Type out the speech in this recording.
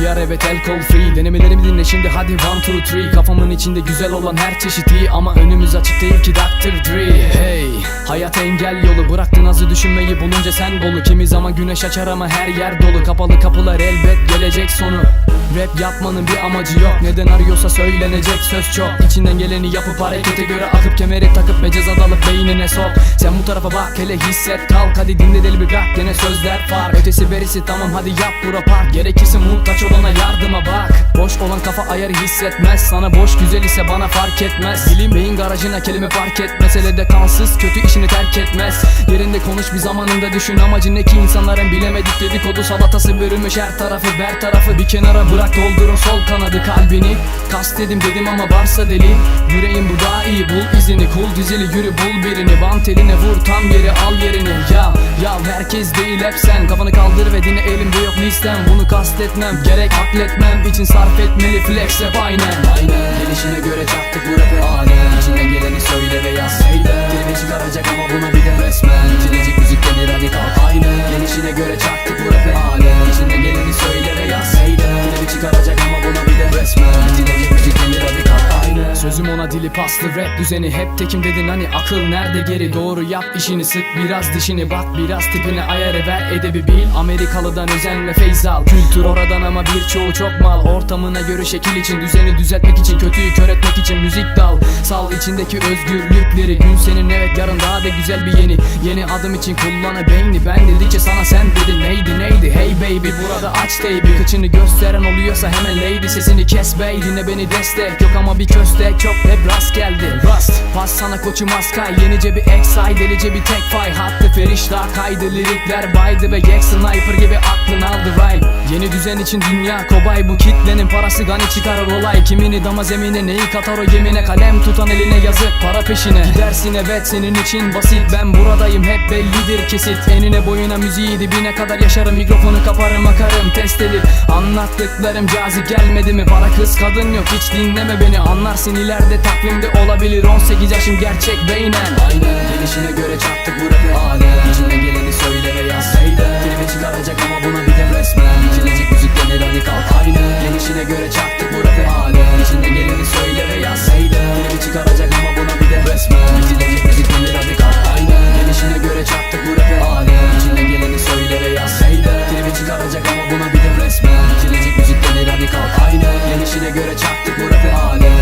Diyar evet el kol free. Denemelerimi dinle şimdi hadi one two three. Kafamın içinde güzel olan her çeşit Ama önümüz açık değil ki Dr. Dre. Hey hayat engel yolu. Bıraktın azı düşünmeyi bulunca sen dolu. Kimi zaman güneş açar ama her yer dolu. Kapalı kapılar elbet gelecek sonu. Rap yapmanın bir amacı yok. Neden arıyorsa söylenecek söz çok. İçinden geleni yapıp harekete göre akıp Kemeri takıp mecaz dalıp beynine sok. Sen bu tarafa bak hele hisset. Kalk Hadi dinle deli bir rap gene sözler fark. Ötesi berisi tamam hadi yap. Bura park. Gerekirse muhtaç olana yardıma bak. Boş olan kafa ayarı hissetmez. Sana boş güzel ise bana fark etmez. Dilim beyin garajına kelime fark et Meselede kansız kötü işini terk etmez konuş bir zamanında düşün. Amacın ne ki insanların bilemedik dedikodu. Salatası bürümüş her tarafı ber tarafı. Bir kenara bırak doldurun sol kanadı kalbini. Kastedim dedim ama varsa deli. Yüreğim bu daha iyi bul izini. Kul dizili yürü bul birini Bant eline vur tam yeri al yerini. Ya ya herkes değil hep sen. Kafanı kaldır ve dinle elimde yok listem. Bunu kastetmem gerek akletmem için sarf etmeli flex hep aynen. Aynen. Gelişine göre çaktık bu rap'i alem İçinden geleni söyle ve yaz. Dilimi çıkaracak ama buna resmen. İtilecek müzik denir hadi kalk aynen Gelişine göre Dili paslı rap düzeni Hep tekim dedin hani akıl nerede geri? Doğru yap işini sık biraz dişini Bak biraz tipine ayarı ver edebi bil. Amerikalıdan özen ve feyz al. Kültür oradan ama birçoğu çok mal. Ortamına göre şekil için düzeni düzeltmek için Kötüyü kör etmek için müzik dal. Sal içindeki özgürlükleri. Gün senin evet yarın daha da güzel bir yeni. Yeni adım için kullanı beyni. Ben dedikçe sana sen dedin. Neydi neydi? Hey baby burada aç baby. Kıçını gösteren oluyorsa hemen lady. Sesini kes bey dinle beni destek. Yok ama bir köstek çok hep rast geldi. Rast. Pas sana koçum askay Yenice bir excite delice bir tek fay. Hattı feriştah kaydı. Lirikler baydı Ve Jack Sniper gibi düzen için dünya kobay. Bu kitlenin parası gani çıkarır olay. Kimini dama zemine neyi katar o gemine? Kalem tutan eline yazık para peşine. Gidersin evet senin için basit. Ben buradayım hep bellidir kesit. Enine boyuna müziği dibine kadar yaşarım. Mikrofonu kaparım akarım test edip. Anlattıklarım cazip gelmedi mi? Para kız kadın yok hiç dinleme beni. Anlarsın ileride takvimde olabilir. 18 yaşım gerçek beynen Aynen Gelişine göre çaktık bu rap'i alem İçinden geleni söyle ve yaz Put up